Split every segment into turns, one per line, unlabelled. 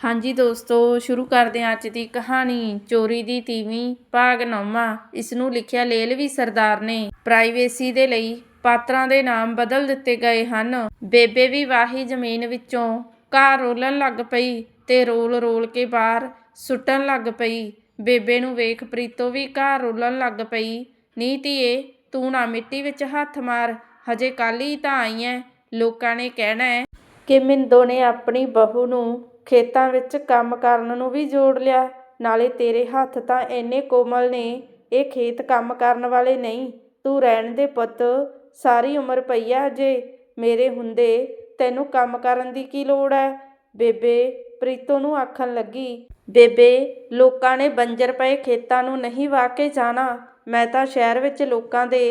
ਹਾਂਜੀ ਦੋਸਤੋ, ਸ਼ੁਰੂ ਕਰਦੇ ਹਾਂ ਅੱਜ ਦੀ ਕਹਾਣੀ, ਚੋਰੀ ਦੀ ਤੀਵੀਂ ਭਾਗ ਨੌਵਾਂ ਇਸ ਨੂੰ ਲਿਖਿਆ ਲੇਲਵੀ ਸਰਦਾਰ ਨੇ। ਪ੍ਰਾਈਵੇਸੀ ਦੇ ਲਈ ਪਾਤਰਾਂ ਦੇ ਨਾਮ ਬਦਲ ਦਿੱਤੇ ਗਏ ਹਨ। ਬੇਬੇ ਵੀ ਵਾਹੀ ਜ਼ਮੀਨ ਵਿੱਚੋਂ ਘਾਹ ਰੋਲਣ ਲੱਗ ਪਈ ਤੇ ਰੋਲ ਰੋਲ ਕੇ ਬਾਹਰ ਸੁੱਟਣ ਲੱਗ ਪਈ। ਬੇਬੇ ਨੂੰ ਵੇਖ ਪ੍ਰੀਤੋ ਵੀ ਘਾਹ ਰੋਲਣ ਲੱਗ ਪਈ। ਨੀ ਧੀਏ, ਤੂੰ ਨਾ ਮਿੱਟੀ ਵਿੱਚ ਹੱਥ ਮਾਰ, ਹਜੇ ਕੱਲ੍ਹ ਹੀ ਤਾਂ ਆਈ ਐ। ਲੋਕਾਂ ਨੇ ਕਹਿਣਾ ਹੈ ਕਿ ਮਿੰਦੋ ਨੇ ਆਪਣੀ ਬਹੂ ਨੂੰ ਖੇਤਾਂ ਵਿੱਚ ਕੰਮ ਕਰਨ ਨੂੰ ਵੀ ਜੋੜ ਲਿਆ। ਨਾਲੇ ਤੇਰੇ ਹੱਥ ਤਾਂ ਇੰਨੇ ਕੋਮਲ ਨੇ, ਇਹ ਖੇਤ ਕੰਮ ਕਰਨ ਵਾਲੇ ਨਹੀਂ। ਤੂੰ ਰਹਿਣ ਦੇ ਪੁੱਤ, ਸਾਰੀ ਉਮਰ ਪਈ ਆ ਅਜੇ ਮੇਰੇ ਹੁੰਦੇ ਤੈਨੂੰ ਕੰਮ ਕਰਨ ਦੀ ਕੀ ਲੋੜ ਹੈ ਬੇਬੇ ਪ੍ਰੀਤੋ ਨੂੰ ਆਖਣ ਲੱਗੀ। ਬੇਬੇ, ਲੋਕਾਂ ਨੇ ਬੰਜਰ ਪਏ ਖੇਤਾਂ ਨੂੰ ਨਹੀਂ ਵਾਹ ਕੇ ਜਾਣਾ। ਮੈਂ ਤਾਂ ਸ਼ਹਿਰ ਵਿੱਚ ਲੋਕਾਂ ਦੇ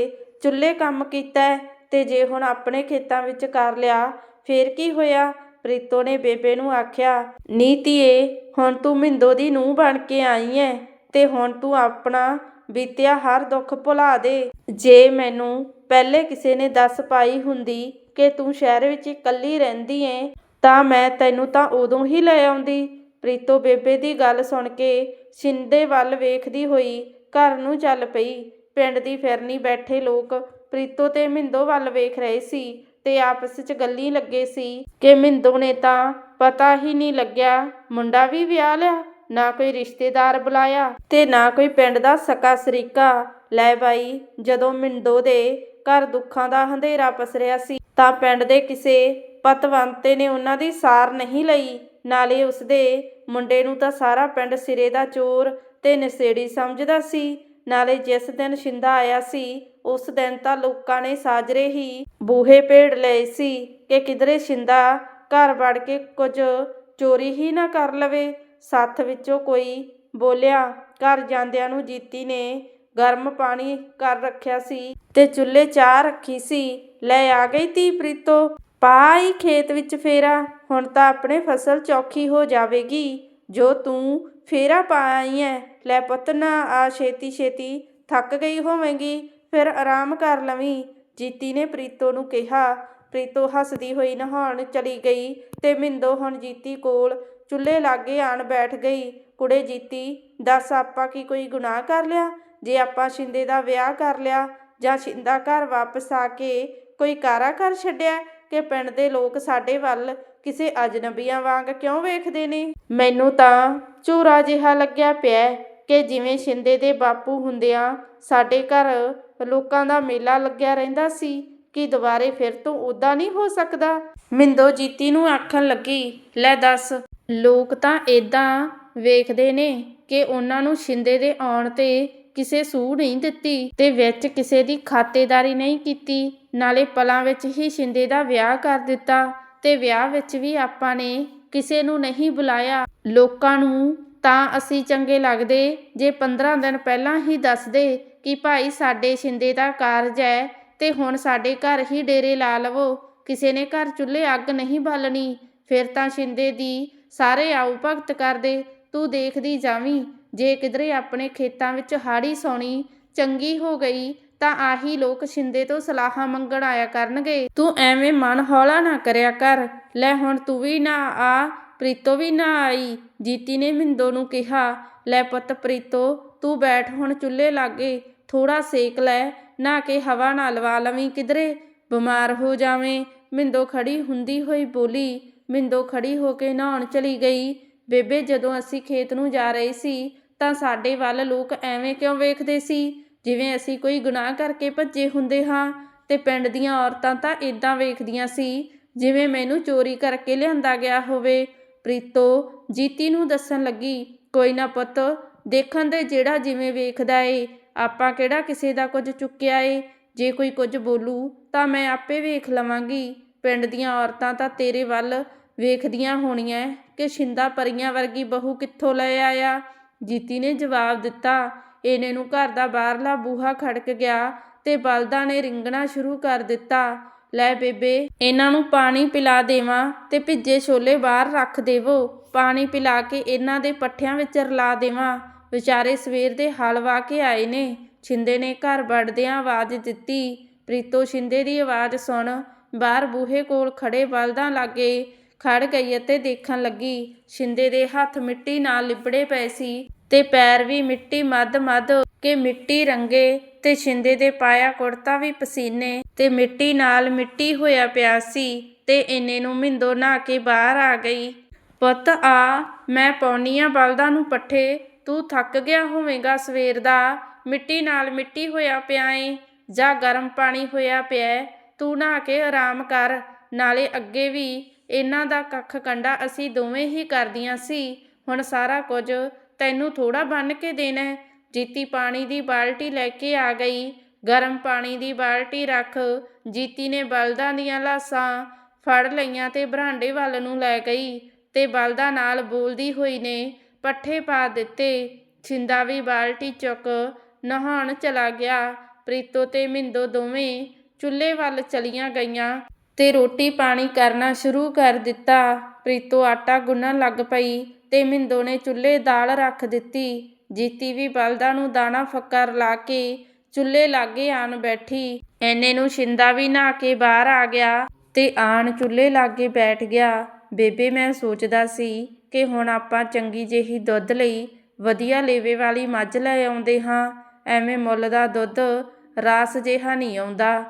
ਚੁੱਲ੍ਹੇ ਕੰਮ ਕੀਤਾ ਹੈ ਤੇ ਜੇ ਹੁਣ ਆਪਣੇ ਖੇਤਾਂ ਵਿੱਚ ਕਰ ਲਿਆ, ਫੇਰ ਕੀ ਹੋਇਆ? ਪ੍ਰੀਤੋ ਨੇ ਬੇਬੇ ਨੂੰ ਆਖਿਆ, ਨੀ ਧੀਏ, ਹੁਣ ਤੂੰ ਮਿੰਦੋ ਦੀ ਨੂੰਹ ਬਣ ਕੇ ਆਈ ਐ ਤੇ ਹੁਣ ਤੂੰ ਆਪਣਾ ਬੀਤਿਆ ਹਰ ਦੁੱਖ ਭੁਲਾ ਦੇ। ਜੇ ਮੈਨੂੰ ਪਹਿਲੇ ਕਿਸੇ ਨੇ ਦੱਸ ਪਾਈ ਹੁੰਦੀ ਕਿ ਤੂੰ ਸ਼ਹਿਰ ਵਿੱਚ ਇਕੱਲੀ ਰਹਿੰਦੀ ਏ ਤਾਂ ਮੈਂ ਤੈਨੂੰ ਤਾਂ ਉਦੋਂ ਹੀ ਲੈ ਆਉਂਦੀ। ਪ੍ਰੀਤੋ ਬੇਬੇ ਦੀ ਗੱਲ ਸੁਣ ਕੇ ਸ਼ਿੰਦੇ ਵੱਲ ਵੇਖਦੀ ਹੋਈ ਘਰ ਨੂੰ ਚੱਲ ਪਈ। ਪਿੰਡ ਦੀ ਫਿਰਨੀ ਬੈਠੇ ਲੋਕ ਪ੍ਰੀਤੋ ਤੇ ਮਿੰਦੋ ਵੱਲ ਵੇਖ ਰਹੇ ਸੀ। ਤੇ ਆਪਸ ਵਿੱਚ ਗੱਲੀ ਲੱਗੇ ਸੀ ਕਿ ਮਿੰਦੋ ਨੇ ਤਾਂ ਪਤਾ ਹੀ ਨਹੀਂ ਲੱਗਿਆ ਮੁੰਡਾ ਵੀ ਵਿਆਹ ਲਿਆ, ਨਾ ਕੋਈ ਰਿਸ਼ਤੇਦਾਰ ਬੁਲਾਇਆ ਤੇ ਨਾ ਕੋਈ ਪਿੰਡ ਦਾ ਸਕਾ ਸਰੀਕਾ। ਲੈ ਬਾਈ, ਜਦੋਂ ਮਿੰਦੋ ਦੇ ਘਰ ਦੁੱਖਾਂ ਦਾ ਹਨੇਰਾ ਪਸਰਿਆ ਸੀ, ਤਾਂ ਪਿੰਡ ਦੇ ਕਿਸੇ ਪਤਵੰਤੇ ਨੇ ਉਹਨਾਂ ਦੀ ਸਾਰ ਨਹੀਂ ਲਈ। ਨਾਲੇ ਉਸਦੇ ਮੁੰਡੇ ਨੂੰ ਤਾਂ ਸਾਰਾ ਪਿੰਡ ਸਿਰੇ ਦਾ ਚੋਰ ਤੇ ਨਸ਼ੇੜੀ ਸਮਝਦਾ ਸੀ। ਨਾਲੇ ਜਿਸ ਦਿਨ ਸ਼ਿੰਦਾ ਆਇਆ ਸੀ, ਉਸ ਦਿਨ ਤਾਂ ਲੋਕਾਂ ਨੇ ਸਾਜਰੇ ਹੀ ਬੂਹੇ ਭੇੜ ਲਏ ਸੀ ਕਿ ਕਿਧਰੇ ਸ਼ਿੰਦਾ ਘਰ ਵੜ ਕੇ ਕੁਝ ਚੋਰੀ ਹੀ ਨਾ ਕਰ ਲਵੇ। ਸੱਥ ਵਿੱਚੋਂ ਕੋਈ ਬੋਲਿਆ, ਘਰ ਜਾਂਦਿਆਂ ਨੂੰ ਜੀਤੀ ਨੇ ਗਰਮ ਪਾਣੀ ਕਰ ਰੱਖਿਆ ਸੀ ਤੇ ਚੁੱਲ੍ਹੇ ਚਾਹ ਰੱਖੀ ਸੀ। ਲੈ ਆ ਗਈ ਤੀ ਪ੍ਰੀਤੋ ਪਾਈ ਖੇਤ ਵਿੱਚ ਫੇਰਾ, ਹੁਣ ਤਾਂ ਆਪਣੇ ਫਸਲ ਚੌਖੀ ਹੋ ਜਾਵੇਗੀ, ਜੋ ਤੂੰ ਫੇਰਾ ਪਾ ਆਈ ਐ, ਲੈ ਪੁੱਤ ਨਾ ਆ ਛੇਤੀ ਛੇਤੀ, ਥੱਕ ਗਈ ਹੋਵੇਂਗੀ, ਫਿਰ ਆਰਾਮ ਕਰ ਲਵੀਂ। ਜੀਤੀ ਨੇ ਪ੍ਰੀਤੋ ਨੂੰ ਕਿਹਾ, ਪ੍ਰੀਤੋ ਹੱਸਦੀ ਹੋਈ ਨਹਾਉਣ ਚਲੀ ਗਈ ਤੇ ਮਿੰਦੋ ਹੁਣ ਜੀਤੀ ਕੋਲ ਚੁੱਲ੍ਹੇ ਲਾਗੇ ਆਣ ਬੈਠ ਗਈ। ਕੁੜੇ ਜੀਤੀ, ਦੱਸ ਆਪਾਂ ਕੀ ਕੋਈ ਗੁਨਾਹ ਕਰ ਲਿਆ? ਜੇ ਆਪਾਂ ਸ਼ਿੰਦੇ ਦਾ ਵਿਆਹ ਕਰ ਲਿਆ, ਜਾਂ ਸ਼ਿੰਦਾ ਘਰ ਵਾਪਸ ਆ ਕੇ ਕੋਈ ਕਾਰਾ ਕਰ ਛੱਡਿਆ ਕਿ ਪਿੰਡ ਦੇ ਲੋਕ ਸਾਡੇ ਵੱਲ ਕਿਸੇ ਅਜਨਬੀਆਂ ਵਾਂਗ ਕਿਉਂ ਵੇਖਦੇ ਨੇ? ਮੈਨੂੰ ਤਾਂ ਝੂਰਾ ਜਿਹਾ ਲੱਗਿਆ ਪਿਆ ਕਿ ਜਿਵੇਂ ਸ਼ਿੰਦੇ ਦੇ ਬਾਪੂ ਹੁੰਦਿਆਂ ਸਾਡੇ ਘਰ ਲੋਕਾਂ ਦਾ ਮੇਲਾ ਲੱਗਿਆ ਰਹਿੰਦਾ ਸੀ ਕਿ ਦੁਬਾਰੇ ਫਿਰ ਤੋਂ ਉਦਾਂ ਨਹੀਂ ਹੋ ਸਕਦਾ। ਮਿੰਦੋ ਜੀਤੀ ਨੂੰ ਆਖਣ ਲੱਗੀ, ਲੈ ਦੱਸ, ਲੋਕ ਤਾਂ ਇਦਾਂ ਵੇਖਦੇ ਨੇ ਕਿ ਉਹਨਾਂ ਨੂੰ ਸ਼ਿੰਦੇ ਦੇ ਆਉਣ ਤੇ ਕਿਸੇ ਸੂਹ ਨਹੀਂ ਦਿੱਤੀ ਤੇ ਵਿੱਚ ਕਿਸੇ ਦੀ ਖਾਤੇਦਾਰੀ ਨਹੀਂ ਕੀਤੀ। ਨਾਲੇ ਪਲਾਂ ਵਿੱਚ ਹੀ ਸ਼ਿੰਦੇ ਦਾ ਵਿਆਹ ਕਰ ਦਿੱਤਾ ਤੇ ਵਿਆਹ ਵਿੱਚ ਵੀ ਆਪਾਂ ਨੇ ਕਿਸੇ ਨੂੰ ਨਹੀਂ ਬੁਲਾਇਆ। ਲੋਕਾਂ ਨੂੰ ਤਾਂ ਅਸੀਂ ਚੰਗੇ ਲੱਗਦੇ, ਜੇ 15 ਦਿਨ ਪਹਿਲਾਂ ਹੀ ਦੱਸਦੇ ਕਿ ਭਾਈ ਸਾਡੇ ਛਿੰਦੇ ਦਾ ਕਾਰਜ ਹੈ ਤੇ ਹੁਣ ਸਾਡੇ ਘਰ ਹੀ ਡੇਰੇ ਲਾ ਲਵੋ। ਕਿਸੇ ਨੇ ਘਰ ਚੁੱਲ੍ਹੇ ਅੱਗ ਨਹੀਂ ਬਾਲਣੀ, ਫਿਰ ਤਾਂ ਛਿੰਦੇ ਦੀ ਸਾਰੇ ਆਉ ਭਗਤ ਕਰਦੇ, ਤੂੰ ਦੇਖਦੀ ਜਾਵੀਂ। ਜੇ ਕਿਧਰੇ ਆਪਣੇ ਖੇਤਾਂ ਵਿੱਚ ਹਾੜੀ ਸੌਣੀ ਚੰਗੀ ਹੋ ਗਈ, ਤਾਂ ਆਹੀ ਲੋਕ ਛਿੰਦੇ ਤੋਂ ਸਲਾਹਾਂ ਮੰਗਣ ਆਇਆ ਕਰਨਗੇ। ਤੂੰ ਐਵੇਂ ਮਨ ਹੌਲਾ ਨਾ ਕਰਿਆ ਕਰ। ਲੈ ਹੁਣ ਤੂੰ ਵੀ ਨਾ ਆ, ਪ੍ਰੀਤੋ ਵੀ ਨਾ ਆਈ। ਜੀਤੀ ਨੇ ਮਿੰਦੋ ਨੂੰ ਕਿਹਾ, ਲੈ ਪੁੱਤ ਪ੍ਰੀਤੋ, ਤੂੰ ਬੈਠ ਹੁਣ ਚੁੱਲ੍ਹੇ ਲਾਗੇ ਥੋੜਾ ਸੇਕ ਲੈ, ਨਾ ਕਿ ਹਵਾ ਨਾ ਲਵਾ ਲਵੀਂ ਕਿਧਰੇ। ਬਿਮਾਰ ਹੋ ਜਾਵੇਂ, ਮਿੰਦੋ ਖੜੀ ਹੁੰਦੀ ਹੋਈ ਬੋਲੀ। ਮਿੰਦੋ ਖੜੀ ਹੋ ਕੇ ਨਹਾਉਣ ਚਲੀ ਗਈ। ਬੇਬੇ, ਜਦੋਂ ਅਸੀਂ ਖੇਤ ਨੂੰ ਜਾ ਰਹੇ ਸੀ, ਤਾਂ ਸਾਡੇ ਵੱਲ ਲੋਕ ਐਵੇਂ ਕਿਉਂ ਵੇਖਦੇ ਸੀ? ਜਿਵੇਂ ਅਸੀਂ ਕੋਈ ਗੁਨਾਹ ਕਰਕੇ ਭੱਜੇ ਹੁੰਦੇ ਹਾਂ, ਤੇ ਪਿੰਡ ਦੀਆਂ ਔਰਤਾਂ ਤਾਂ ਇਦਾਂ ਵੇਖਦੀਆਂ ਸੀ। ਜਿਵੇਂ ਮੈਨੂੰ ਚੋਰੀ ਕਰਕੇ ਲਿਆਂਦਾ ਗਿਆ ਹੋਵੇ। ਪ੍ਰੀਤੋ, ਜੀਤੀ ਨੂੰ ਦੱਸਣ ਲੱਗੀ, ਕੋਈ ਨਾ ਪੁੱਤ, ਦੇਖਣ ਦੇ ਜਿਹੜਾ ਜਿਵੇਂ ਵੇਖਦਾ ਏ, ਆਪਾਂ ਕਿਹੜਾ ਕਿਸੇ ਦਾ ਕੁਝ ਚੁੱਕਿਆ ਏ। ਜੇ ਕੋਈ ਕੁਝ ਬੋਲੂ, ਤਾਂ ਮੈਂ ਆਪੇ ਵੇਖ ਲਵਾਂਗੀ। ਪਿੰਡ ਦੀਆਂ ਔਰਤਾਂ ਤਾਂ ਤੇਰੇ ਵੱਲ ਵੇਖਦੀਆਂ ਹੋਣੀਆਂ ਕਿ ਸ਼ਿੰਦਾ ਪਰੀਆਂ ਵਰਗੀ ਬਹੂ ਕਿੱਥੋਂ ਲੈ ਆਇਆ? ਜੀਤੀ ਨੇ ਜਵਾਬ ਦਿੱਤਾ, ਇਹਨੇ ਨੂੰ ਘਰ ਦਾ ਬਾਹਰਲਾ ਬੂਹਾ ਖੜਕ ਗਿਆ ਤੇ ਬਲਦਾਂ ਨੇ ਰਿੰਗਣਾ ਸ਼ੁਰੂ ਕਰ ਦਿੱਤਾ। ਲੈ ਬੇਬੇ, ਇਹਨਾਂ ਨੂੰ ਪਾਣੀ ਪਿਲਾ ਦੇਵਾਂ ਤੇ ਭਿੱਜੇ ਛੋਲੇ ਬਾਹਰ ਰੱਖ ਦੇਵੋ। ਪਾਣੀ ਪਿਲਾ ਕੇ ਇਹਨਾਂ ਦੇ ਪੱਠਿਆਂ ਵਿੱਚ ਰਲਾ ਦੇਵਾਂ। ਵਿਚਾਰੇ ਸਵੇਰ ਦੇ ਹਲਵਾ ਕੇ ਆਏ ਨੇ। ਛਿੰਦੇ ਨੇ ਘਰ ਵੜਦਿਆਂ ਆਵਾਜ਼ ਦਿੱਤੀ। ਪ੍ਰੀਤੋ, ਛਿੰਦੇ ਦੀ ਆਵਾਜ਼ ਸੁਣ। ਬਾਹਰ ਬੂਹੇ ਕੋਲ ਖੜੇ ਬਲਦਾਂ ਲਾਗੇ ਖੜ ਗਈ ਅਤੇ ਦੇਖਣ ਲੱਗੀ। ਛਿੰਦੇ ਦੇ ਹੱਥ ਮਿੱਟੀ ਨਾਲ ਲਿਬੜੇ ਪਏ ਸੀ ਤੇ ਪੈਰ ਵੀ ਮਿੱਟੀ ਮੱਧ ਮੱਧ ਕਿ ਮਿੱਟੀ ਰੰਗੇ ਤੇ ਛਿੰਦੇ ਦੇ ਪਾਇਆ ਕੁੜਤਾ ਵੀ ਪਸੀਨੇ। ਤੇ ਮਿੱਟੀ ਨਾਲ ਮਿੱਟੀ ਹੋਇਆ ਪਿਆ ਸੀ ਤੇ ਇੰਨੇ ਨੂੰ ਮਿੰਦੋ ਨਹਾ ਕੇ ਬਾਹਰ ਆ ਗਈ। ਪੁੱਤ ਆ, ਮੈਂ ਪੌਣੀ ਆ ਬਲਦਾਂ ਨੂੰ ਪੱਠੇ, ਤੂੰ ਥੱਕ ਗਿਆ ਹੋਵੇਂਗਾ ਸਵੇਰ ਦਾ। ਮਿੱਟੀ ਨਾਲ ਮਿੱਟੀ ਹੋਇਆ ਪਿਆ ਏ, ਜਾਂ ਗਰਮ ਪਾਣੀ ਹੋਇਆ ਪਿਆ ਤੂੰ ਨਹਾ ਕੇ ਆਰਾਮ ਕਰ। ਨਾਲੇ ਅੱਗੇ ਵੀ ਇਹਨਾਂ ਦਾ ਕੱਖ ਕੰਡਾ ਅਸੀਂ ਦੋਵੇਂ ਹੀ ਕਰਦੀਆਂ ਸੀ। ਹੁਣ ਸਾਰਾ ਕੁਝ ਤੈਨੂੰ ਥੋੜਾ ਬੰਨ ਕੇ ਦੇਣਾ ਜੀਤੀ ਪਾਣੀ ਦੀ ਬਾਲਟੀ ਲੈ ਕੇ ਆ ਗਈ। ਗਰਮ ਪਾਣੀ ਦੀ ਬਾਲਟੀ ਰੱਖ। ਜੀਤੀ ਨੇ ਬਲਦਾਂ ਦੀਆਂ ਲਾਸਾਂ ਫੜ ਲਈਆਂ ਤੇ ਬਰਾਂਡੇ ਵੱਲ ਨੂੰ ਲੈ ਗਈ ਤੇ ਬਲਦਾਂ ਨਾਲ ਬੋਲਦੀ ਹੋਈ ਨੇ ਪੱਠੇ ਪਾ ਦਿੱਤੇ। ਛਿੰਦਾ ਵੀ ਬਾਲਟੀ ਚੁੱਕ ਨਹਾਉਣ ਚਲਾ ਗਿਆ। ਪ੍ਰੀਤੋ ਤੇ ਮਿੰਦੋ ਦੋਵੇਂ ਚੁੱਲ੍ਹੇ ਵੱਲ ਚਲੀਆਂ ਗਈਆਂ ਤੇ ਰੋਟੀ ਪਾਣੀ ਕਰਨਾ ਸ਼ੁਰੂ ਕਰ ਦਿੱਤਾ। ਪ੍ਰੀਤੋ ਆਟਾ ਗੁੰਨਣ ਲੱਗ ਪਈ ਤੇ ਮਿੰਦੋ ਨੇ ਚੁੱਲ੍ਹੇ ਦਾਲ ਰੱਖ ਦਿੱਤੀ। ਜੀਤੀ ਵੀ ਬਲਦਾਂ ਨੂੰ ਦਾਣਾ ਫੱਕਰ ਲਾ ਕੇ ਚੁੱਲ੍ਹੇ ਲਾਗੇ ਆਣ ਬੈਠੀ। ਐਨੇ ਨੂੰ ਸ਼ਿੰਦਾ ਵੀ ਨਹਾ ਕੇ ਬਾਹਰ ਆ ਗਿਆ ਤੇ ਆਣ ਚੁੱਲ੍ਹੇ ਲਾਗੇ ਬੈਠ ਗਿਆ। ਬੇਬੇ, ਮੈਂ ਸੋਚਦਾ ਸੀ ਕਿ ਹੁਣ ਆਪਾਂ ਚੰਗੀ ਜਿਹੀ ਦੁੱਧ ਲਈ ਵਧੀਆ ਲੇਵੇ ਵਾਲੀ ਮੱਝ ਲੈ ਆਉਂਦੇ ਹਾਂ। ਐਵੇਂ ਮੁੱਲ ਦਾ ਦੁੱਧ ਰਾਸ ਜਿਹਾ ਨਹੀਂ ਆਉਂਦਾ।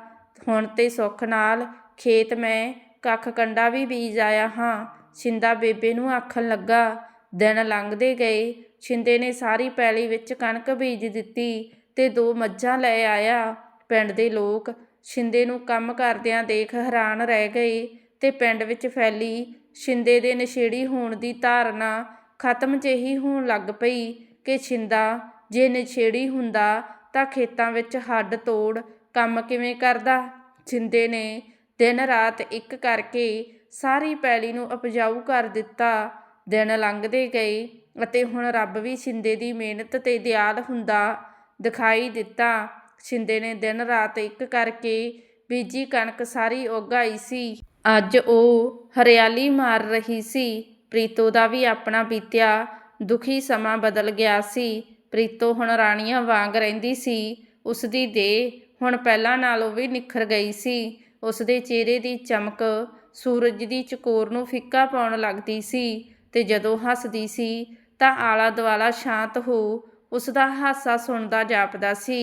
ਹੁਣ ਤੇ ਸੁੱਖ ਨਾਲ ਖੇਤ ਮੈਂ ਕੱਖ ਕੰਡਾ ਵੀ ਬੀਜ ਆਇਆ ਹਾਂ। ਛਿੰਦਾ ਬੇਬੇ ਨੂੰ ਆਖਣ ਲੱਗਾ, ਦਿਨ ਲੰਘਦੇ ਗਏ। ਛਿੰਦੇ ਨੇ ਸਾਰੀ ਪੈਲੀ ਵਿੱਚ ਕਣਕ ਬੀਜ ਦਿੱਤੀ ਤੇ ਦੋ ਮੱਝਾਂ ਲੈ ਆਇਆ। ਪਿੰਡ ਦੇ ਲੋਕ ਛਿੰਦੇ ਨੂੰ ਕੰਮ ਕਰਦਿਆਂ ਦੇਖ ਹੈਰਾਨ ਰਹਿ ਗਏ ਤੇ ਪਿੰਡ ਵਿੱਚ ਫੈਲੀ ਛਿੰਦੇ ਦੇ ਨਸ਼ੇੜੀ ਹੋਣ ਦੀ ਧਾਰਨਾ ਖਤਮ ਜਿਹੀ ਹੋਣ ਲੱਗ ਪਈ ਕਿ ਛਿੰਦਾ ਜੇ ਨਸ਼ੇੜੀ ਹੁੰਦਾ ਤਾਂ ਖੇਤਾਂ ਵਿੱਚ ਹੱਡ ਤੋੜ ਕੰਮ ਕਿਵੇਂ ਕਰਦਾ? ਛਿੰਦੇ ਨੇ ਦਿਨ ਰਾਤ ਇੱਕ ਕਰਕੇ ਸਾਰੀ ਪੈਲੀ ਨੂੰ ਉਪਜਾਊ ਕਰ ਦਿੱਤਾ। ਦਿਨ ਲੰਘਦੇ ਗਏ ਅਤੇ ਹੁਣ ਰੱਬ ਵੀ ਛਿੰਦੇ ਦੀ ਮਿਹਨਤ ਤੇ ਦਿਆਲ ਹੁੰਦਾ ਦਿਖਾਈ ਦਿੱਤਾ। ਛਿੰਦੇ ਨੇ ਦਿਨ ਰਾਤ ਇੱਕ ਕਰਕੇ ਬੀਜੀ ਕਣਕ ਸਾਰੀ ਉਗਾਈ ਸੀ। ਅੱਜ ਉਹ ਹਰਿਆਲੀ ਮਾਰ ਰਹੀ ਸੀ। ਪ੍ਰੀਤੋ ਦਾ ਵੀ ਆਪਣਾ ਬੀਤਿਆ ਦੁਖੀ ਸਮਾਂ ਬਦਲ ਗਿਆ ਸੀ। ਪ੍ਰੀਤੋ ਹੁਣ ਰਾਣੀਆਂ ਵਾਂਗ ਰਹਿੰਦੀ ਸੀ। ਉਸ ਦੀ ਦੇਹ ਹੁਣ ਪਹਿਲਾਂ ਨਾਲੋਂ ਵੀ ਨਿਖਰ ਗਈ ਸੀ। ਉਸ ਦੇ ਚਿਹਰੇ ਦੀ ਚਮਕ ਸੂਰਜ ਦੀ ਚਕੋਰ ਨੂੰ ਫਿੱਕਾ ਪਾਉਣ ਲੱਗਦੀ ਸੀ ਤੇ ਜਦੋਂ ਹੱਸਦੀ ਸੀ ਤਾਂ ਆਲਾ ਦੁਆਲਾ ਸ਼ਾਂਤ ਹੋ ਉਸ ਦਾ ਹਾਸਾ ਸੁਣਦਾ ਜਾਪਦਾ ਸੀ।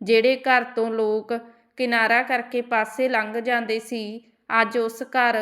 ਜਿਹੜੇ ਘਰ ਤੋਂ ਲੋਕ ਕਿਨਾਰਾ ਕਰਕੇ ਪਾਸੇ ਲੰਘ ਜਾਂਦੇ ਸੀ, ਅੱਜ ਉਸ ਘਰ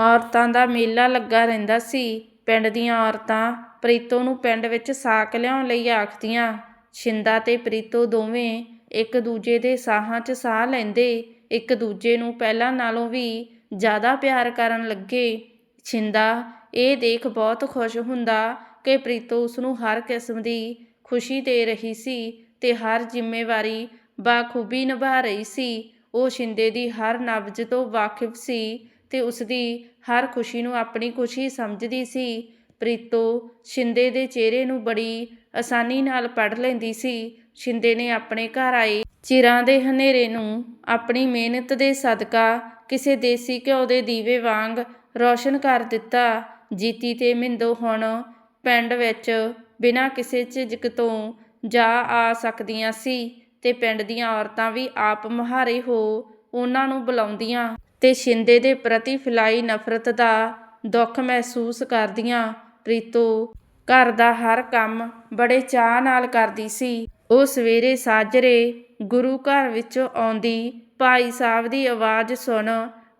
ਔਰਤਾਂ ਦਾ ਮੇਲਾ ਲੱਗਾ ਰਹਿੰਦਾ ਸੀ। ਪਿੰਡ ਦੀਆਂ ਔਰਤਾਂ ਪ੍ਰੀਤੋ ਨੂੰ ਪਿੰਡ ਵਿੱਚ ਸਾਕ ਲਿਆਉਣ ਲਈ ਆਖਦੀਆਂ, ਛਿੰਦਾ ਤੇ ਪ੍ਰੀਤੋ ਦੋਵੇਂ ਇੱਕ ਦੂਜੇ ਦੇ ਸਾਹਾਂ 'ਚ ਸਾਹ ਲੈਂਦੇ, ਇੱਕ ਦੂਜੇ ਨੂੰ ਪਹਿਲਾਂ ਨਾਲੋਂ ਵੀ ਜ਼ਿਆਦਾ ਪਿਆਰ ਕਰਨ ਲੱਗੇ। ਛਿੰਦਾ, ਇਹ ਦੇਖ ਬਹੁਤ ਖੁਸ਼ ਹੁੰਦਾ ਕਿ ਪ੍ਰੀਤੋ ਉਸ ਨੂੰ ਹਰ ਕਿਸਮ ਦੀ ਖੁਸ਼ੀ ਦੇ ਰਹੀ ਸੀ ਤੇ ਹਰ ਜ਼ਿੰਮੇਵਾਰੀ ਬਾਖੂਬੀ ਨਿਭਾ ਰਹੀ ਸੀ। ਉਹ ਛਿੰਦੇ ਦੀ ਹਰ ਨਬਜ਼ ਤੋਂ ਵਾਕਿਫ ਸੀ ਤੇ ਉਸ ਦੀ ਹਰ ਖੁਸ਼ੀ ਨੂੰ ਆਪਣੀ ਖੁਸ਼ੀ ਸਮਝਦੀ ਸੀ। ਪ੍ਰੀਤੋ ਛਿੰਦੇ ਦੇ ਚਿਹਰੇ ਨੂੰ ਬੜੀ ਆਸਾਨੀ ਨਾਲ ਪੜ੍ਹ ਲੈਂਦੀ ਸੀ। ਛਿੰਦੇ ਨੇ ਆਪਣੇ ਘਰ ਆਏ ਚਿਰਾਂ ਦੇ ਹਨੇਰੇ ਨੂੰ ਆਪਣੀ ਮਿਹਨਤ ਦੇ ਸਦਕਾ ਕਿਸੇ ਦੇਸੀ ਘਿਓ ਦੇ ਦੀਵੇ ਵਾਂਗ ਰੌਸ਼ਨ ਕਰ ਦਿੱਤਾ। ਜੀਤੀ ਤੇ ਮਿੰਦੋ ਹੁਣ ਪਿੰਡ ਵਿੱਚ ਬਿਨਾਂ ਕਿਸੇ ਝਿਜਕ ਤੋਂ ਜਾ ਆ ਸਕਦੀਆਂ ਸੀ ਤੇ ਪਿੰਡ ਦੀਆਂ ਔਰਤਾਂ ਵੀ ਆਪ ਮੁਹਾਰੇ ਹੋ ਉਹਨਾਂ ਨੂੰ ਬੁਲਾਉਂਦੀਆਂ ਤੇ ਸ਼ਿੰਦੇ ਦੇ ਪ੍ਰਤੀ ਫੈਲਾਈ ਨਫ਼ਰਤ ਦਾ ਦੁੱਖ ਮਹਿਸੂਸ ਕਰਦੀਆਂ। ਪ੍ਰੀਤੋ, ਘਰ ਦਾ ਹਰ ਕੰਮ ਬੜੇ ਚਾਅ ਨਾਲ ਕਰਦੀ ਸੀ। ਉਹ ਸਵੇਰੇ ਸਾਜਰੇ ਗੁਰੂ ਘਰ ਵਿੱਚੋਂ ਆਉਂਦੀ, ਭਾਈ ਸਾਹਿਬ ਦੀ ਆਵਾਜ਼ ਸੁਣ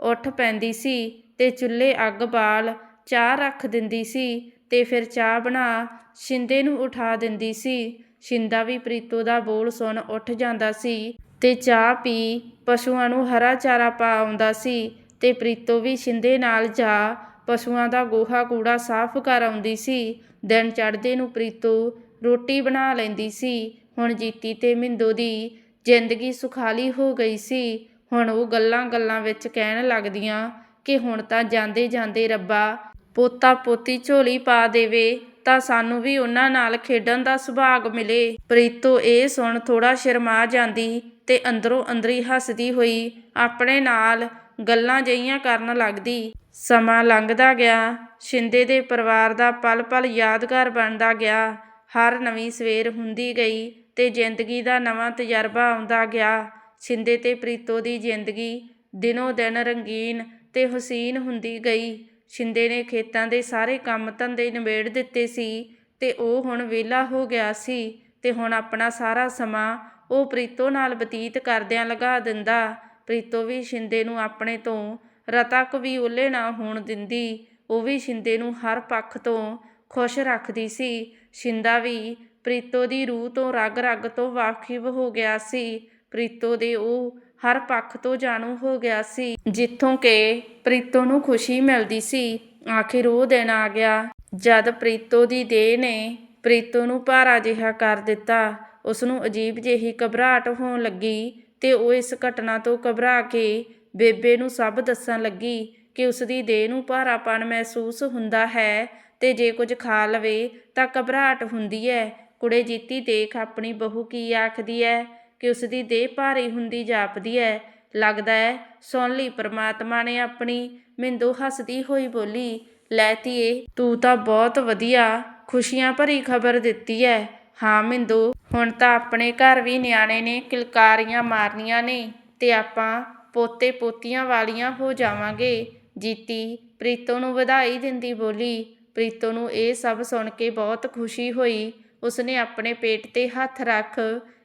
ਉੱਠ ਪੈਂਦੀ ਸੀ ਤੇ ਚੁੱਲ੍ਹੇ ਅੱਗ ਬਾਲ ਚਾਹ ਰੱਖ ਦਿੰਦੀ ਸੀ। ਤੇ ਫਿਰ ਚਾਹ ਬਣਾ ਸ਼ਿੰਦੇ ਨੂੰ ਉਠਾ ਦਿੰਦੀ ਸੀ। ਸ਼ਿੰਦਾ ਵੀ ਪ੍ਰੀਤੋ ਦਾ ਬੋਲ ਸੁਣ ਉੱਠ ਜਾਂਦਾ ਸੀ ਤੇ ਚਾਹ ਪੀ ਪਸ਼ੂਆਂ ਨੂੰ ਹਰਾ ਚਾਰਾ ਪਾ ਆਉਂਦਾ ਸੀ ਤੇ ਪ੍ਰੀਤੋ ਵੀ ਸ਼ਿੰਦੇ ਨਾਲ ਜਾ ਪਸ਼ੂਆਂ ਦਾ ਗੋਹਾ ਕੂੜਾ ਸਾਫ਼ ਕਰ ਆਉਂਦੀ ਸੀ। ਦਿਨ ਚੜ੍ਹਦੇ ਨੂੰ ਪ੍ਰੀਤੋ ਰੋਟੀ ਬਣਾ ਲੈਂਦੀ ਸੀ। ਹੁਣ ਜੀਤੀ ਤੇ ਮਿੰਦੋ ਦੀ ਜ਼ਿੰਦਗੀ ਸੁਖਾਲੀ ਹੋ ਗਈ ਸੀ। ਹੁਣ ਉਹ ਗੱਲਾਂ-ਗੱਲਾਂ ਵਿੱਚ ਕਹਿਣ ਲੱਗਦੀਆਂ ਕਿ ਹੁਣ ਤਾਂ ਜਾਂਦੇ ਜਾਂਦੇ ਰੱਬਾ ਪੋਤਾ ਪੋਤੀ ਝੋਲੀ ਪਾ ਦੇਵੇ ਤਾਂ ਸਾਨੂੰ ਵੀ ਉਹਨਾਂ ਨਾਲ ਖੇਡਣ ਦਾ ਸੁਭਾਗ ਮਿਲੇ। ਪ੍ਰੀਤੋ ਇਹ ਸੁਣ ਥੋੜਾ ਸ਼ਰਮਾ ਜਾਂਦੀ ਤੇ ਅੰਦਰੋਂ ਅੰਦਰੀ ਹੱਸਦੀ ਹੋਈ ਆਪਣੇ ਨਾਲ ਗੱਲਾਂ ਜਈਆਂ ਕਰਨ ਲੱਗਦੀ। ਸਮਾਂ ਲੰਘਦਾ ਗਿਆ, ਸ਼ਿੰਦੇ ਦੇ ਪਰਿਵਾਰ ਦਾ ਪਲ-ਪਲ ਯਾਦਗਾਰ ਬਣਦਾ ਗਿਆ। ਹਰ ਨਵੀਂ ਸਵੇਰ ਹੁੰਦੀ ਗਈ ਤੇ ਜ਼ਿੰਦਗੀ ਦਾ ਨਵਾਂ ਤਜਰਬਾ ਆਉਂਦਾ ਗਿਆ। ਛਿੰਦੇ ਤੇ ਪ੍ਰੀਤੋ ਦੀ ਜ਼ਿੰਦਗੀ ਦਿਨੋ ਦਿਨ ਰੰਗੀਨ ਤੇ ਹੁਸੀਨ ਹੁੰਦੀ ਗਈ। ਸ਼ਿੰਦੇ ਨੇ ਖੇਤਾਂ ਦੇ ਸਾਰੇ ਕੰਮ ਧੰਦੇ ਨਿਬੇੜ ਦਿੱਤੇ ਸੀ ਤੇ ਉਹ ਹੁਣ ਵਿਹਲਾ ਹੋ ਗਿਆ ਸੀ ਤੇ ਹੁਣ ਆਪਣਾ ਸਾਰਾ ਸਮਾਂ ਉਹ ਪ੍ਰੀਤੋ ਨਾਲ ਬਤੀਤ ਕਰਦਿਆਂ ਲਗਾ ਦਿੰਦਾ। ਪ੍ਰੀਤੋ ਵੀ ਸ਼ਿੰਦੇ ਨੂੰ ਆਪਣੇ ਤੋਂ ਰਤਕ ਵੀ ਓਲੇ ਨਾ ਹੋਣ ਦਿੰਦੀ। ਉਹ ਵੀ ਸ਼ਿੰਦੇ ਨੂੰ ਹਰ ਪੱਖ ਤੋਂ ਖੁਸ਼ ਰੱਖਦੀ ਸੀ। ਸ਼ਿੰਦਾ ਵੀ ਪ੍ਰੀਤੋ ਦੀ ਰੂਹ ਤੋਂ ਰਗ-ਰਗ ਤੋਂ ਵਾਕਿਫ ਹੋ ਗਿਆ ਸੀ। ਪ੍ਰੀਤੋ ਦੇ ਉਹ ਹਰ ਪੱਖ ਤੋਂ ਜਾਣੂ ਹੋ ਗਿਆ ਸੀ, ਜਿੱਥੋਂ ਕਿ ਪ੍ਰੀਤੋ ਨੂੰ ਖੁਸ਼ੀ ਮਿਲਦੀ ਸੀ। ਆਖਿਰ ਉਹ ਦਿਨ ਆ ਗਿਆ। ਜਦ ਪ੍ਰੀਤੋ ਦੀ ਦੇਹ ਨੇ ਪ੍ਰੀਤੋ ਨੂੰ ਭਾਰਾ ਜਿਹਾ ਕਰ ਦਿੱਤਾ ਉਸ ਨੂੰ ਅਜੀਬ ਜਿਹੀ ਘਬਰਾਹਟ ਹੋਣ ਲੱਗੀ ਤੇ ਉਹ ਇਸ ਘਟਨਾ ਤੋਂ ਘਬਰਾ ਕੇ ਬੇਬੇ ਨੂੰ ਸਭ ਦੱਸਣ ਲੱਗੀ ਕਿ ਉਸ ਦੀ ਦੇਹ ਨੂੰ ਭਾਰਾਪਣ ਮਹਿਸੂਸ ਹੁੰਦਾ ਹੈ ਤੇ ਜੇ ਕੁਝ ਖਾ ਲਵੇ ਤਾਂ ਘਬਰਾਹਟ ਹੁੰਦੀ ਹੈ। ਕੁੜੇ ਜੀਤੀ ਦੇਖ ਆਪਣੀ ਬਹੂ ਕੀ ਆਖਦੀ ਹੈ? ਕਿ ਉਸ ਦੀ ਦੇਹ ਭਾਰੀ ਹੁੰਦੀ ਜਾਪਦੀ ਹੈ ਲੱਗਦਾ ਹੈ ਸੁਣ ਲਈ, ਪ੍ਰਮਾਤਮਾ ਨੇ ਆਪਣੀ ਮਿੰਦੂ ਹੱਸਦੀ ਹੋਈ ਬੋਲੀ, ਲੈ ਧੀਏ, ਤੂੰ ਤਾਂ ਬਹੁਤ ਵਧੀਆ ਖੁਸ਼ੀਆਂ ਭਰੀ ਖਬਰ ਦਿੱਤੀ ਹੈ ਹਾਂ ਮਿੰਦੂ, ਹੁਣ ਤਾਂ ਆਪਣੇ ਘਰ ਵੀ ਨਿਆਣੇ ਨੇ, ਕਿਲਕਾਰੀਆਂ ਮਾਰਨੀਆਂ ਨੇ, ਤੇ ਆਪਾਂ ਪੋਤੇ ਪੋਤੀਆਂ ਵਾਲੀਆਂ ਹੋ ਜਾਵਾਂਗੇ। ਜੀਤੀ ਪ੍ਰੀਤੋ ਨੂੰ ਵਧਾਈ ਦਿੰਦੀ ਬੋਲੀ। ਪ੍ਰੀਤੋ ਨੂੰ ਇਹ ਸਭ ਸੁਣ ਕੇ ਬਹੁਤ ਖੁਸ਼ੀ ਹੋਈ। ਉਸਨੇ ਆਪਣੇ ਪੇਟ ਤੇ ਹੱਥ ਰੱਖ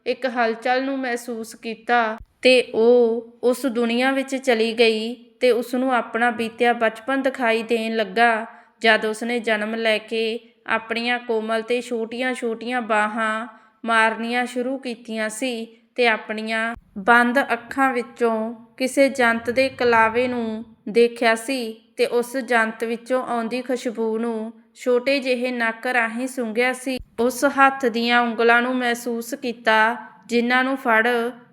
ਇੱਕ ਹਲਚਲ ਨੂੰ ਮਹਿਸੂਸ ਕੀਤਾ ਤੇ ਉਹ ਉਸ ਦੁਨੀਆ ਵਿੱਚ ਚਲੀ ਗਈ ਤੇ ਉਸ ਨੂੰ ਆਪਣਾ ਬੀਤਿਆ ਬਚਪਨ ਦਿਖਾਈ ਦੇਣ ਲੱਗਾ, ਜਦ ਉਸਨੇ ਜਨਮ ਲੈ ਕੇ ਆਪਣੀਆਂ ਕੋਮਲ ਤੇ ਛੋਟੀਆਂ-ਛੋਟੀਆਂ ਬਾਹਾਂ ਮਾਰਨੀਆਂ ਸ਼ੁਰੂ ਕੀਤੀਆਂ ਸੀ ਤੇ ਆਪਣੀਆਂ ਬੰਦ ਅੱਖਾਂ ਵਿੱਚੋਂ ਕਿਸੇ ਜੰਤ ਦੇ ਕਲਾਵੇ ਨੂੰ ਦੇਖਿਆ ਸੀ ਤੇ ਉਸ ਜੰਤ ਵਿੱਚੋਂ ਆਉਂਦੀ ਖੁਸ਼ਬੂ ਨੂੰ ਛੋਟੇ ਜਿਹੇ ਨੱਕ ਰਾਹੀਂ ਸੁੰਘਿਆ ਸੀ। ਉਸ ਹੱਥ ਦੀਆਂ ਉਂਗਲਾਂ ਨੂੰ ਮਹਿਸੂਸ ਕੀਤਾ, ਜਿਨ੍ਹਾਂ ਨੂੰ ਫੜ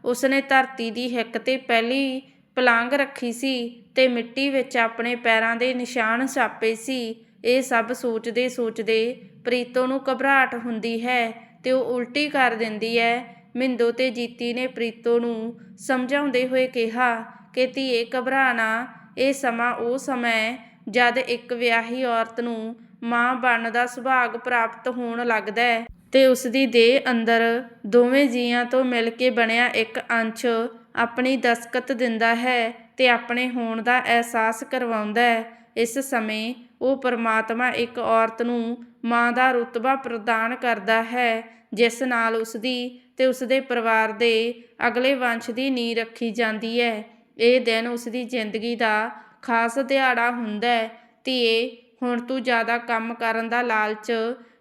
ਉਸਨੇ ਧਰਤੀ ਦੀ ਹਿੱਕ ਤੇ ਪਹਿਲੀ ਪਲਾਂਗ ਰੱਖੀ ਸੀ ਤੇ ਮਿੱਟੀ ਵਿੱਚ ਆਪਣੇ ਪੈਰਾਂ ਦੇ ਨਿਸ਼ਾਨ ਛਾਪੇ ਸੀ। ਇਹ ਸਭ ਸੋਚਦੇ ਸੋਚਦੇ ਪ੍ਰੀਤੋ ਨੂੰ ਘਬਰਾਹਟ ਹੁੰਦੀ ਹੈ ਤੇ ਉਹ ਉਲਟੀ ਕਰ ਦਿੰਦੀ ਹੈ। ਮਿੰਦੋ ਤੇ ਜੀਤੀ ਨੇ ਪ੍ਰੀਤੋ ਨੂੰ ਸਮਝਾਉਂਦੇ ਹੋਏ ਕਿਹਾ, ਕਿ ਧੀਏ, ਘਬਰਾ ਇਹ ਸਮਾਂ ਉਹ ਸਮਾਂ ਹੈ ਜਦ ਇੱਕ ਵਿਆਹੀ ਔਰਤ ਨੂੰ ਮਾਂ ਬਣਨ ਦਾ ਸੁਭਾਗ ਪ੍ਰਾਪਤ ਹੋਣ ਲੱਗਦਾ ਹੈ ਤੇ ਉਸ ਦੀ ਦੇਹ ਅੰਦਰ ਦੋਵੇਂ ਜੀਆਂ ਤੋਂ ਮਿਲ ਕੇ ਬਣਿਆ ਇੱਕ ਅੰਸ਼ ਆਪਣੀ ਦਸਕਤ ਦਿੰਦਾ ਹੈ ਤੇ ਆਪਣੇ ਹੋਣ ਦਾ ਅਹਿਸਾਸ ਕਰਵਾਉਂਦਾ ਹੈ। ਇਸ ਸਮੇਂ ਉਹ ਪਰਮਾਤਮਾ ਇੱਕ ਔਰਤ ਨੂੰ ਮਾਂ ਦਾ ਰੁਤਬਾ ਪ੍ਰਦਾਨ ਕਰਦਾ ਹੈ, ਜਿਸ ਨਾਲ ਉਸ ਦੀ ਤੇ ਉਸ ਦੇ ਪਰਿਵਾਰ ਦੇ ਅਗਲੇ ਵੰਸ਼ ਦੀ ਨੀਂਹ ਰੱਖੀ ਜਾਂਦੀ ਹੈ। ਇਹ ਦਿਨ ਉਸ ਦੀ ਜ਼ਿੰਦਗੀ ਦਾ ਖਾਸ ਦਿਹਾੜਾ ਹੁੰਦਾ ਹੈ। ਧੀਏ ਹੁਣ ਤੂੰ ਜ਼ਿਆਦਾ ਕੰਮ ਕਰਨ ਦਾ ਲਾਲਚ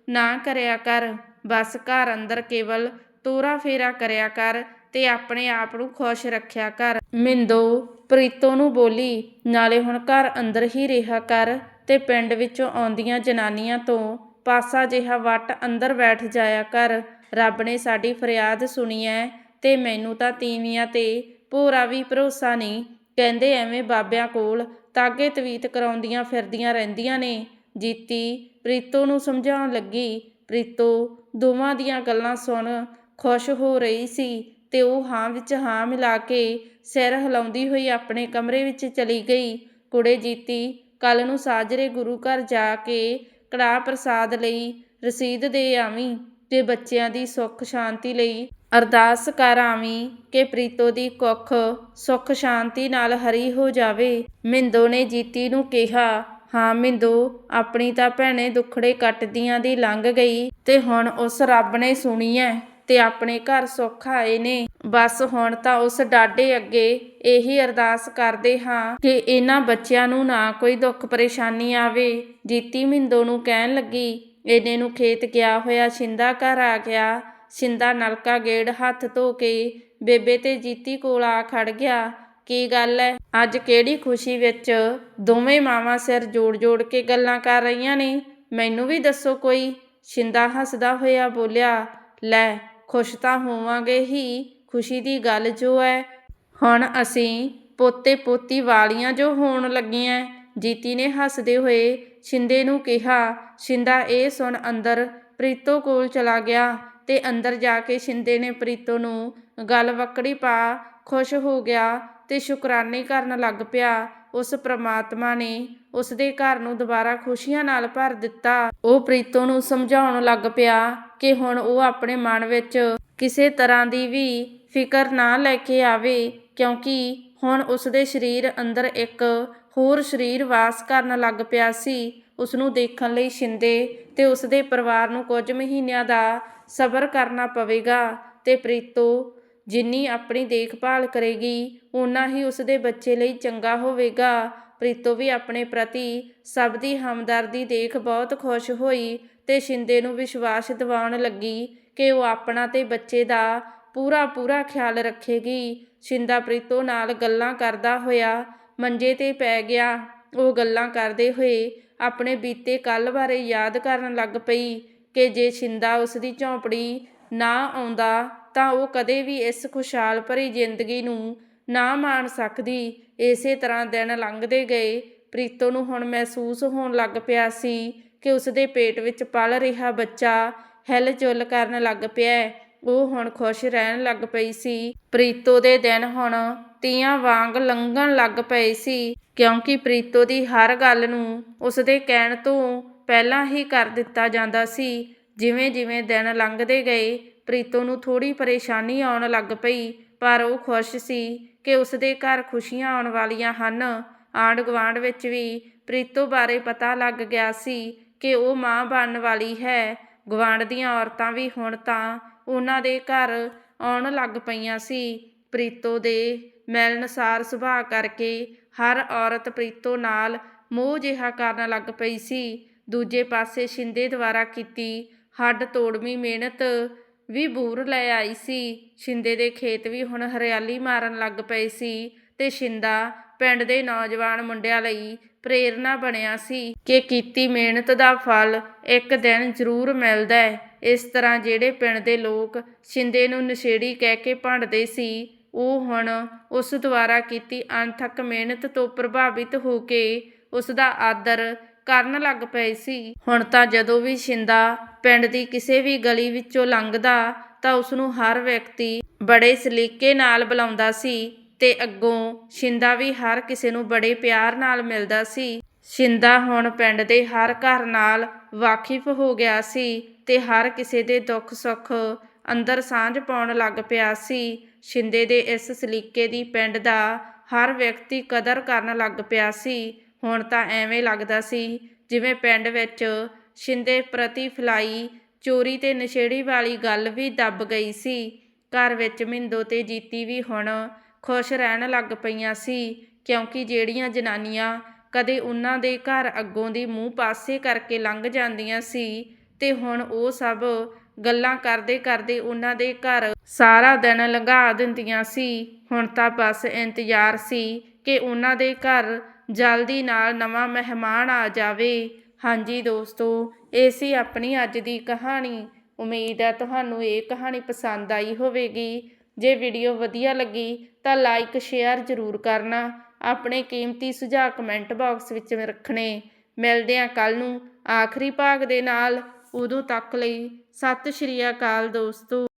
ਨਾ ਕਰਿਆ ਕਰ। ਬਸ ਘਰ ਅੰਦਰ ਕੇਵਲ ਤੋਰਾ ਫੇਰਾ ਕਰਿਆ ਕਰ ਤੇ ਆਪਣੇ ਆਪ ਨੂੰ ਖੁਸ਼ ਰੱਖਿਆ ਕਰ। ਮਿੰਦੋ, ਪ੍ਰੀਤੋ ਨੂੰ ਬੋਲੀ, ਨਾਲੇ ਹੁਣ ਘਰ ਅੰਦਰ ਹੀ ਰਿਹਾ ਕਰ ਤੇ ਪਿੰਡ ਵਿੱਚੋਂ ਆਉਂਦੀਆਂ ਜਨਾਨੀਆਂ ਤੋਂ ਪਾਸਾ ਜਿਹਾ ਵੱਟ ਅੰਦਰ ਬੈਠ ਜਾਇਆ ਕਰ। ਰੱਬ ਨੇ ਸਾਡੀ ਫਰਿਆਦ ਸੁਣੀ ਐ ਤੇ ਮੈਨੂੰ ਤਾਂ ਤੀਵੀਆਂ ਤੇ ਭੋਰਾ ਵੀ ਭਰੋਸਾ ਨਹੀਂ ਕਹਿੰਦੇ ਐਵੇਂ ਬਾਬਿਆਂ ਕੋਲ ਤਾਗੇ ਤਵੀਤ ਕਰਾਉਂਦੀਆਂ ਫਿਰਦੀਆਂ ਰਹਿੰਦੀਆਂ ਨੇ। ਜੀਤੀ ਪ੍ਰੀਤੋ ਨੂੰ ਸਮਝਾਉਣ ਲੱਗੀ। ਪ੍ਰੀਤੋ, ਦੋਵਾਂ ਦੀਆਂ ਗੱਲਾਂ ਸੁਣ ਖੁਸ਼ ਹੋ ਰਹੀ ਸੀ ਤੇ ਉਹ ਹਾਂ ਵਿੱਚ ਹਾਂ ਮਿਲਾ ਕੇ ਸਿਰ ਹਿਲਾਉਂਦੀ ਹੋਈ ਆਪਣੇ ਕਮਰੇ ਵਿੱਚ ਚਲੀ ਗਈ। ਕੁੜੇ ਜੀਤੀ ਕੱਲ ਨੂੰ ਸਾਜਰੇ ਗੁਰੂ ਘਰ ਜਾ ਕੇ ਕੜਾਹ ਪ੍ਰਸਾਦ ਲਈ ਰਸੀਦ ਦੇ ਆਵੀਂ ਤੇ ਬੱਚਿਆਂ ਦੀ ਸੁੱਖ ਸ਼ਾਂਤੀ ਲਈ ਅਰਦਾਸ ਕਰ ਆਵੀਂ ਕਿ ਪ੍ਰੀਤੋ ਦੀ ਕੁੱਖ ਸੁੱਖ ਸ਼ਾਂਤੀ ਨਾਲ ਹਰੀ ਹੋ ਜਾਵੇ। ਮਿੰਦੋ ਨੇ ਜੀਤੀ ਨੂੰ ਕਿਹਾ, ਹਾਂ ਮਿੰਦੋ, ਆਪਣੀ ਤਾਂ ਭੈਣੇ ਦੁੱਖੜੇ ਕੱਟਦੀਆਂ ਦੀ ਲੰਘ ਗਈ ਤੇ ਹੁਣ ਉਸ ਰੱਬ ਨੇ ਸੁਣੀ ਐ ਤੇ ਆਪਣੇ ਘਰ ਸੁੱਖ ਆਏ ਨੇ। ਬਸ ਹੁਣ ਤਾਂ ਉਸ ਡਾਡੇ ਅੱਗੇ ਇਹੀ ਅਰਦਾਸ ਕਰਦੇ ਹਾਂ ਕਿ ਇਹਨਾਂ ਬੱਚਿਆਂ ਨੂੰ ਨਾ ਕੋਈ ਦੁੱਖ ਪਰੇਸ਼ਾਨੀ ਆਵੇ। ਜੀਤੀ ਮਿੰਦੋ ਨੂੰ ਕਹਿਣ ਲੱਗੀ, ਇਹਨੇ ਨੂੰ ਖੇਤ ਗਿਆ ਹੋਇਆ ਛਿੰਦਾ ਘਰ ਆ ਗਿਆ। ਛਿੰਦਾ ਨਲਕਾ ਗੇੜ ਹੱਥ ਧੋ ਕੇ, ਬੇਬੇ ਤੇ ਜੀਤੀ ਕੋਲ ਆ ਖੜ ਗਿਆ, ਕੀ ਗੱਲ ਐ? ਅੱਜ ਕਿਹੜੀ ਖੁਸ਼ੀ ਵਿੱਚ ਦੋਵੇਂ ਮਾਵਾਂ ਸਿਰ ਜੋੜ-ਜੋੜ ਕੇ ਗੱਲਾਂ ਕਰ ਰਹੀਆਂ ਨੇ? ਮੈਨੂੰ ਵੀ ਦੱਸੋ ਕੋਈ। ਛਿੰਦਾ ਹੱਸਦਾ ਹੋਇਆ ਬੋਲਿਆ, ਲੈ, ਖੁਸ਼ ਤਾਂ ਹੋਵਾਂਗੇ ਹੀ, ਖੁਸ਼ੀ ਦੀ ਗੱਲ ਜੋ ਹੈ ਹੁਣ ਅਸੀਂ ਪੋਤੇ ਪੋਤੀ ਵਾਲੀਆਂ ਜੋ ਹੋਣ ਲੱਗੀਆਂ ਜੀਤੀ ਨੇ ਹੱਸਦੇ ਹੋਏ ਛਿੰਦੇ ਨੂੰ ਕਿਹਾ, ਛਿੰਦਾ ਇਹ ਸੁਣ ਅੰਦਰ ਪ੍ਰੀਤੋ ਕੋਲ ਚਲਾ ਗਿਆ। ਤੇ ਅੰਦਰ ਜਾ ਕੇ ਛਿੰਦੇ ਨੇ ਪ੍ਰੀਤੋ ਨੂੰ ਗਲ ਵਕੜੀ ਪਾ, ਖੁਸ਼ ਹੋ ਗਿਆ ਤੇ ਸ਼ੁਕਰਾਨੇ ਕਰਨ ਲੱਗ ਪਿਆ। ਉਸ ਪ੍ਰਮਾਤਮਾ ਨੇ ਉਸ ਦੇ ਘਰ ਨੂੰ ਦੁਬਾਰਾ ਖੁਸ਼ੀਆਂ ਨਾਲ ਭਰ ਦਿੱਤਾ। ਉਹ ਪ੍ਰੀਤੋ ਨੂੰ ਸਮਝਾਉਣ ਲੱਗ ਪਿਆ ਕਿ ਹੁਣ ਉਹ ਆਪਣੇ ਮਨ ਵਿੱਚ ਕਿਸੇ ਤਰ੍ਹਾਂ ਦੀ ਵੀ ਫਿਕਰ ਨਾ ਲੈ ਕੇ ਆਵੇ, ਕਿਉਂਕਿ ਹੁਣ ਉਸ ਦੇ ਸਰੀਰ ਅੰਦਰ ਇੱਕ ਹੋਰ ਸਰੀਰ ਵਾਸ ਕਰਨ ਲੱਗ ਪਿਆ ਸੀ। ਉਸ ਨੂੰ ਦੇਖਣ ਲਈ ਸ਼ਿੰਦੇ ਤੇ ਉਸ ਦੇ ਪਰਿਵਾਰ ਨੂੰ ਕੁਝ ਮਹੀਨਿਆਂ ਦਾ ਸਬਰ ਕਰਨਾ ਪਵੇਗਾ ਤੇ ਪ੍ਰੀਤੋ, ਜਿੰਨੀ ਆਪਣੀ ਦੇਖਭਾਲ ਕਰੇਗੀ, ਓਨਾ ਹੀ ਉਸਦੇ ਬੱਚੇ ਲਈ ਚੰਗਾ ਹੋਵੇਗਾ। ਪ੍ਰੀਤੋ ਵੀ ਆਪਣੇ ਪ੍ਰਤੀ ਸਭ ਦੀ ਹਮਦਰਦੀ ਦੇਖ ਬਹੁਤ ਖੁਸ਼ ਹੋਈ ਤੇ ਸ਼ਿੰਦੇ ਨੂੰ ਵਿਸ਼ਵਾਸ ਦਿਵਾਉਣ ਲੱਗੀ ਕਿ ਉਹ ਆਪਣਾ ਤੇ ਬੱਚੇ ਦਾ ਪੂਰਾ ਪੂਰਾ ਖਿਆਲ ਰੱਖੇਗੀ। ਸ਼ਿੰਦਾ ਪ੍ਰੀਤੋ ਨਾਲ ਗੱਲਾਂ ਕਰਦਾ ਹੋਇਆ ਮੰਜੇ ਤੇ ਪੈ ਗਿਆ। ਉਹ ਗੱਲਾਂ ਕਰਦੇ ਹੋਏ ਆਪਣੇ ਬੀਤੇ ਕੱਲ ਬਾਰੇ ਯਾਦ ਕਰਨ ਲੱਗ ਪਈ। ਕਿ ਜੇ ਸ਼ਿੰਦਾ ਉਸ ਦੀ ਝੌਂਪੜੀ ਨਾ ਆਉਂਦਾ ਤਾਂ ਉਹ ਕਦੇ ਵੀ ਇਸ ਖੁਸ਼ਹਾਲ ਭਰੀ ਜ਼ਿੰਦਗੀ ਨੂੰ ਨਾ ਮਾਣ ਸਕਦੀ। ਇਸੇ ਤਰ੍ਹਾਂ ਦਿਨ ਲੰਘਦੇ ਗਏ। ਪ੍ਰੀਤੋ ਨੂੰ ਹੁਣ ਮਹਿਸੂਸ ਹੋਣ ਲੱਗ ਪਿਆ ਸੀ ਕਿ ਉਸ ਦੇ ਪੇਟ ਵਿੱਚ ਪਲ ਰਿਹਾ ਬੱਚਾ ਹਿਲਜੁਲ ਕਰਨ ਲੱਗ ਪਿਆ ਉਹ ਹੁਣ ਖੁਸ਼ ਰਹਿਣ ਲੱਗ ਪਈ ਸੀ। ਪ੍ਰੀਤੋ ਦੇ ਦਿਨ ਹੁਣ ਤੀਆਂ ਵਾਂਗ ਲੰਘਣ ਲੱਗ ਪਏ ਸੀ। ਕਿਉਂਕਿ ਪ੍ਰੀਤੋ ਦੀ ਹਰ ਗੱਲ ਨੂੰ ਉਸ ਦੇ ਕਹਿਣ ਤੋਂ ਪਹਿਲਾਂ ਹੀ ਕਰ ਦਿੱਤਾ ਜਾਂਦਾ ਸੀ। ਜਿਵੇਂ ਜਿਵੇਂ ਦਿਨ ਲੰਘਦੇ ਗਏ, ਪ੍ਰੀਤੋ ਨੂੰ ਥੋੜੀ ਪਰੇਸ਼ਾਨੀ ਆਉਣ ਲੱਗ ਪਈ, ਪਰ ਉਹ ਖੁਸ਼ ਸੀ ਕਿ ਉਸ ਦੇ ਘਰ ਖੁਸ਼ੀਆਂ ਆਉਣ ਵਾਲੀਆਂ ਹਨ। ਆਂਢ ਗੁਆਂਢ ਵਿੱਚ ਵੀ ਪ੍ਰੀਤੋ ਬਾਰੇ ਪਤਾ ਲੱਗ ਗਿਆ ਸੀ ਕਿ ਉਹ ਮਾਂ ਬਣਨ ਵਾਲੀ ਹੈ। ਗੁਆਂਢ ਦੀਆਂ ਔਰਤਾਂ ਵੀ ਹੁਣ ਤਾਂ ਉਹਨਾਂ ਦੇ ਘਰ ਆਉਣ ਲੱਗ ਪਈਆਂ ਸੀ। ਪ੍ਰੀਤੋ ਦੇ ਮਿਲਣਸਾਰ ਸੁਭਾਅ ਕਰਕੇ ਹਰ ਔਰਤ ਪ੍ਰੀਤੋ ਨਾਲ ਮੋਹ ਜਿਹਾ ਕਰਨ ਲੱਗ ਪਈ ਸੀ। ਦੂਜੇ ਪਾਸੇ ਸ਼ਿੰਦੇ ਦੁਆਰਾ ਕੀਤੀ ਹੱਡ ਤੋੜਵੀਂ ਮਿਹਨਤ ਵੀ ਬੂਰ ਲੈ ਆਈ ਸੀ। ਸ਼ਿੰਦੇ ਦੇ ਖੇਤ ਵੀ ਹੁਣ ਹਰਿਆਲੀ ਮਾਰਨ ਲੱਗ ਪਏ ਸੀ ਤੇ ਸ਼ਿੰਦਾ ਪਿੰਡ ਦੇ ਨੌਜਵਾਨ ਮੁੰਡਿਆਂ ਲਈ ਪ੍ਰੇਰਣਾ ਬਣਿਆ ਸੀ ਕਿ ਕੀਤੀ ਮਿਹਨਤ ਦਾ ਫਲ ਇੱਕ ਦਿਨ ਜ਼ਰੂਰ ਮਿਲਦਾ ਹੈ। ਇਸ ਤਰ੍ਹਾਂ ਜਿਹੜੇ ਪਿੰਡ ਦੇ ਲੋਕ ਸ਼ਿੰਦੇ ਨੂੰ ਨਸ਼ੇੜੀ ਕਹਿ ਕੇ ਭੰਡਦੇ ਸੀ, ਉਹ ਹੁਣ ਉਸ ਦੁਆਰਾ ਕੀਤੀ ਅਣਥੱਕ ਮਿਹਨਤ ਤੋਂ ਪ੍ਰਭਾਵਿਤ ਹੋ ਕੇ ਉਸ ਦਾ ਆਦਰ ਕਰਨ ਲੱਗ ਪਏ ਸੀ। ਹੁਣ ਤਾਂ ਜਦੋਂ ਵੀ ਸ਼ਿੰਦਾ ਪਿੰਡ ਦੀ ਕਿਸੇ ਵੀ ਗਲੀ ਵਿੱਚੋਂ ਲੰਘਦਾ, ਤਾਂ ਉਸ ਨੂੰ ਹਰ ਵਿਅਕਤੀ ਬੜੇ ਸਲੀਕੇ ਨਾਲ ਬੁਲਾਉਂਦਾ ਸੀ ਤੇ ਅੱਗੋਂ ਸ਼ਿੰਦਾ ਵੀ ਹਰ ਕਿਸੇ ਨੂੰ ਬੜੇ ਪਿਆਰ ਨਾਲ ਮਿਲਦਾ ਸੀ। ਸ਼ਿੰਦਾ ਹੁਣ ਪਿੰਡ ਦੇ ਹਰ ਘਰ ਨਾਲ ਵਾਕਿਫ ਹੋ ਗਿਆ ਸੀ ਤੇ ਹਰ ਕਿਸੇ ਦੇ ਦੁੱਖ ਸੁੱਖ ਅੰਦਰ ਸਾਂਝ ਪਾਉਣ ਲੱਗ ਪਿਆ ਸੀ। ਸ਼ਿੰਦੇ ਦੇ ਇਸ ਸਲੀਕੇ ਦੀ ਪਿੰਡ ਦਾ ਹਰ ਵਿਅਕਤੀ ਕਦਰ ਕਰਨ ਲੱਗ ਪਿਆ ਸੀ। ਹੁਣ ਤਾਂ ਐਵੇਂ ਲੱਗਦਾ ਸੀ ਜਿਵੇਂ ਪਿੰਡ ਵਿੱਚ ਸ਼ਿੰਦੇ ਪ੍ਰਤੀ ਫਲਾਈ ਚੋਰੀ ਤੇ ਨਸ਼ੇੜੀ ਵਾਲੀ ਗੱਲ ਵੀ ਦੱਬ ਗਈ ਸੀ। ਘਰ ਵਿੱਚ ਮਿੰਦੋ ਤੇ ਜੀਤੀ ਵੀ ਹੁਣ ਖੁਸ਼ ਰਹਿਣ ਲੱਗ ਪਈਆਂ ਸੀ, ਕਿਉਂਕਿ ਜਿਹੜੀਆਂ ਜਨਾਨੀਆਂ ਕਦੇ ਉਹਨਾਂ ਦੇ ਘਰ ਅੱਗੋਂ ਦੀ ਮੂੰਹ ਪਾਸੇ ਕਰਕੇ ਲੰਘ ਜਾਂਦੀਆਂ ਸੀ ਤੇ ਹੁਣ ਉਹ ਸਭ ਗੱਲਾਂ ਕਰਦੇ ਕਰਦੇ ਉਹਨਾਂ ਦੇ ਘਰ ਸਾਰਾ ਦਿਨ ਲੰਘਾ ਦਿੰਦੀਆਂ ਸੀ। ਹੁਣ ਤਾਂ ਬਸ ਇੰਤਜ਼ਾਰ ਸੀ ਕਿ ਉਹਨਾਂ ਦੇ ਘਰ ਜਲਦੀ ਨਾਲ ਨਵਾਂ ਮਹਿਮਾਨ ਆ ਜਾਵੇ। ਹਾਂਜੀ ਦੋਸਤੋ, ਇਹ ਸੀ ਆਪਣੀ ਅੱਜ ਦੀ ਕਹਾਣੀ। ਉਮੀਦ ਹੈ ਤੁਹਾਨੂੰ ਇਹ ਕਹਾਣੀ ਪਸੰਦ ਆਈ ਹੋਵੇਗੀ। ਜੇ ਵੀਡੀਓ ਵਧੀਆ ਲੱਗੀ ਤਾਂ ਲਾਈਕ, ਸ਼ੇਅਰ ਜ਼ਰੂਰ ਕਰਨਾ। ਆਪਣੇ ਕੀਮਤੀ ਸੁਝਾਅ ਕਮੈਂਟ ਬਾਕਸ ਵਿੱਚ ਰੱਖਣੇ। ਮਿਲਦੇ ਹਾਂ ਕੱਲ ਨੂੰ ਆਖਰੀ ਭਾਗ ਦੇ ਨਾਲ। ਉਦੋਂ ਤੱਕ ਲਈ ਸਤਿ ਸ਼੍ਰੀ ਅਕਾਲ ਦੋਸਤੋ।